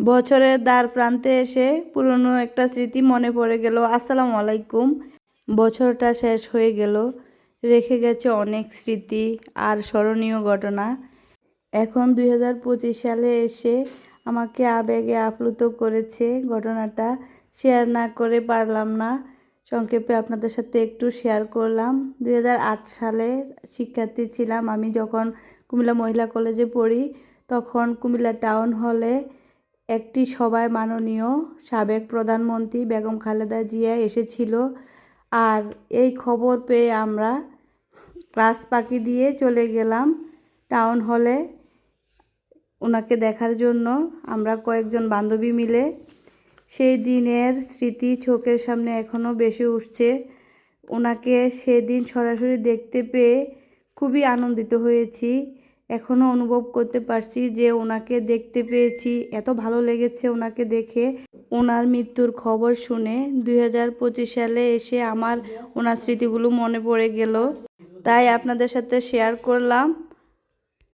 বছরের দ্বার প্রান্তে এসে পুরনো একটা স্মৃতি মনে পড়ে গেল। আসসালামু আলাইকুম। বছরটা শেষ হয়ে গেল। রেখে গেছে অনেক স্মৃতি আর স্মরণীয় ঘটনা। এখন দুই হাজার পঁচিশ সালে এসে আমাকে আবেগে আপ্লুত করেছে ঘটনাটা। শেয়ার না করে পারলাম না। সংক্ষেপে আপনাদের সাথে একটু শেয়ার করলাম। দু হাজার আট সালে শিক্ষার্থী ছিলাম আমি যখন কুমিল্লা মহিলা কলেজে পড়ি, তখন কুমিল্লা টাউন হলে একটি সভায় মাননীয় সাবেক প্রধানমন্ত্রী বেগম খালেদা জিয়া এসেছিল আর এই খবর পেয়ে আমরা ক্লাস পাখি দিয়ে চলে গেলাম টাউন হলে। ওনাকে দেখার জন্য আমরা কয়েকজন বান্ধবী মিলে। সেই দিনের স্মৃতি চোখের সামনে এখনও বেশি উঠছে। ওনাকে সেদিন সরাসরি দেখতে পেয়ে খুবই আনন্দিত হয়েছি। এখনও অনুভব করতে পারছি যে ওনাকে দেখতে পেয়েছি। এত ভালো লেগেছে ওনাকে দেখে। ওনার মৃত্যুর খবর শুনে দুই হাজার পঁচিশ সালে এসে আমার ওনার স্মৃতিগুলো মনে পড়ে গেল। তাই আপনাদের সাথে শেয়ার করলাম।